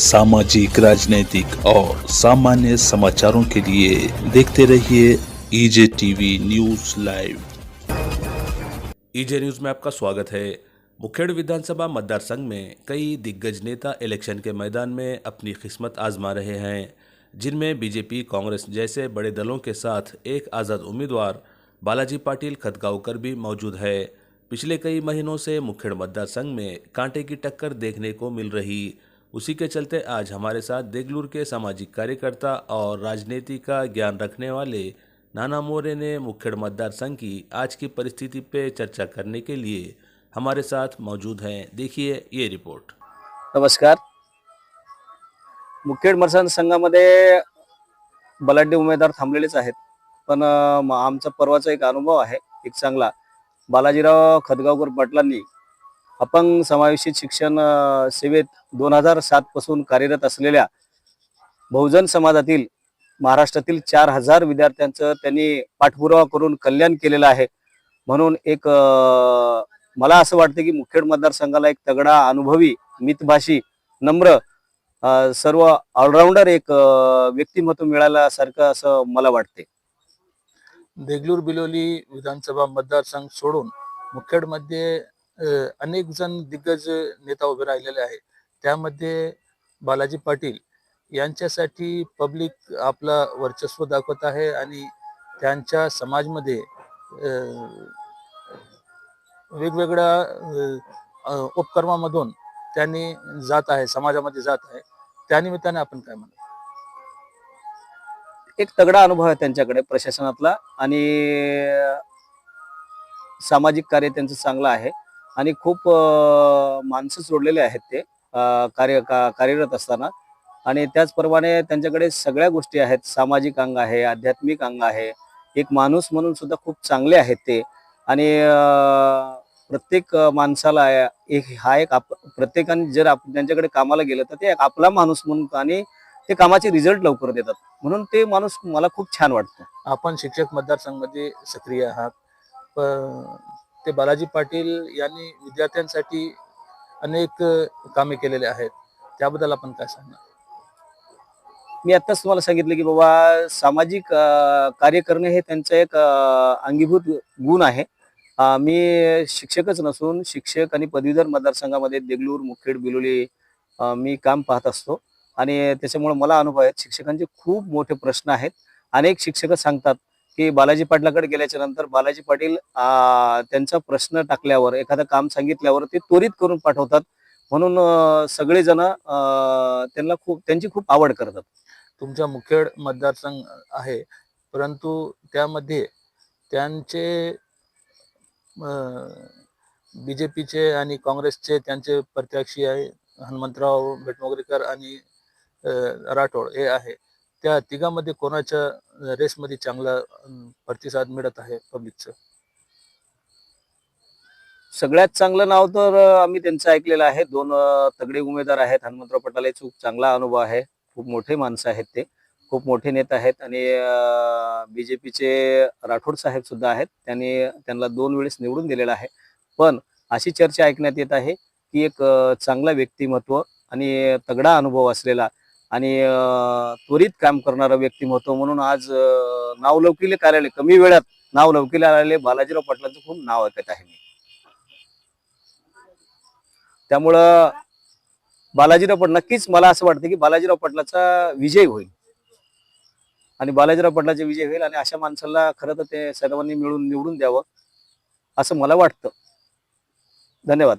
सामाजिक, राजनीतिक और सामान्य समाचारों के लिए देखते रहिए EJ TV news live EJ news में आपका स्वागत है। मुखेड़ विधानसभा मतदार संघ में कई दिग्गज नेता इलेक्शन के मैदान में अपनी किस्मत आजमा रहे हैं, जिनमें बीजेपी कांग्रेस जैसे बड़े दलों के साथ एक आज़ाद उम्मीदवार बालाजी पाटिल खतगांवकर भी मौजूद है। पिछले कई महीनों से मुखेड़ मतदार संघ में कांटे की टक्कर देखने को मिल रही उसी के चलते आज हमारे साथ देगलूर के सामाजिक कार्यकर्ता और राजनीति का ज्ञान रखने वाले नाना मोरे ने मुखेड़ मतदार संघ की आज की परिस्थिति पे चर्चा करने के लिए हमारे साथ मौजूद हैं। देखिए ये रिपोर्ट। नमस्कार। मुखेड मतदारसंघामध्ये बलाढ्य उमेदवार थांबलेलेच आहेत पण आमचा परवाचा एक अनुभव आहे एक चांगला. बालाजीराव खदगावकर पाटलांनी अपंग समावेशित शिक्षण सेवेत दोन हजार सातपासून कार्यरत असलेल्या बहुजन समाजातील महाराष्ट्रातील चार हजार विद्यार्थ्यांचं त्यांनी पाठपुरावा करून कल्याण केलेलं आहे. म्हणून एक मला असं वाटतं की मुखेड मतदारसंघाला एक तगडा अनुभवी मितभाषी नम्र सर्व ऑलराऊंडर एक व्यक्तिमत्व मिळाल्यासारखं असं मला वाटते देगलूर बिलोली विधानसभा मतदारसंघ सोडून मुखेडमध्ये अनेक जण दिग्गज नेता उभे राहिलेले आहेत. त्यामध्ये बालाजी पाटील यांच्यासाठी पब्लिक आपला वर्चस्व दाखवत आहे आणि त्यांच्या समाजमध्ये वेगवेगळ्या उपक्रमामधून त्यांनी जात आहे समाजामध्ये जात आहे. त्यानिमित्ताने आपण काय म्हणतो एक तगडा अनुभव आहे त्यांच्याकडे प्रशासनातला आणि सामाजिक कार्य त्यांचं चांगलं आहे. आणि खूप माणसं सोडलेले आहेत ते कार्य का- कार्यरत असताना. आणि त्याचप्रमाणे त्यांच्याकडे सगळ्या गोष्टी आहेत. सामाजिक अंग आहे आध्यात्मिक अंग आहे. एक माणूस म्हणून सुद्धा खूप चांगले आहेत ते. आणि प्रत्येक माणसाला एक हा एक आप प्रत्येकाने जर आप त्यांच्याकडे कामाला गेलं तर ते एक आपला माणूस म्हणून आणि ते कामाचे रिझल्ट लवकर देतात. म्हणून ते माणूस मला खूप छान वाटतं. आपण शिक्षक मतदारसंघामध्ये सक्रिय आहात. ते बालाजी पाटील यांनी विद्यार्थ्यांसाठी अनेक कामे केलेले आहेत. त्याबद्दल आपण काय सांगणार? मी आत्ताच तुम्हाला सांगितलं की बाबा सामाजिक कार्य करणे हे त्यांचं एक अंगीभूत गुण आहे. मी शिक्षकच नसून शिक्षक आणि पदवीधर मतदारसंघामध्ये देगलूर मुखेड बिलोली मी काम पाहत असतो. आणि त्याच्यामुळे मला अनुभव आहेत शिक्षकांचे खूप मोठे प्रश्न आहेत. अनेक शिक्षक सांगतात की बालाजी पाटलाकडे गेल्याच्यानंतर बालाजी पाटील त्यांचा प्रश्न टाकल्यावर एखादं काम सांगितल्यावर ते त्वरित करून पाठवतात. म्हणून सगळेजण त्यांना खूप त्यांची खूप आवड करतात. तुमचा मुखेड मतदारसंघ आहे परंतु त्यामध्ये त्यांचे बीजेपीचे आणि काँग्रेसचे त्यांचे प्रत्याशी आहे हनुमंतराव भेटमोगरेकर आणि राठोड हे आहे. त्या तिघांमध्ये कोणाच्या रेसमध्ये चांगला प्रतिसाद मिळत आहे पब्लिकचं सगळ्यात चांगलं नाव तर आम्ही त्यांचं ऐकलेलं आहे. दोन तगडे उमेदवार आहेत. हनुमंतराव पटाले खूप चांगला अनुभव आहे. खूप मोठे माणसं आहेत ते. खूप मोठे नेता आहेत. आणि बीजेपीचे राठोड साहेब सुद्धा आहेत. त्यांनी त्यांना दोन वेळेस निवडून दिलेलं आहे. पण अशी चर्चा ऐकण्यात येत आहे की एक चांगला व्यक्तिमत्व आणि तगडा अनुभव असलेला आणि त्वरित काम करणारं व्यक्तिमत्व म्हणून आज नावलौकिले कार्यालय कमी वेळात नावलौकिले आलेले बालाजीराव पाटलांचं खूप नाव ऐकत आहे मी. त्यामुळं बालाजीराव पाटला नक्कीच मला असं वाटतं की बालाजीराव पाटलाचा विजय होईल. आणि बालाजीराव पाटलाचा विजय होईल आणि अशा माणसाला खरं तर ते सर्वांनी मिळून निवडून द्यावं असं मला वाटतं. धन्यवाद.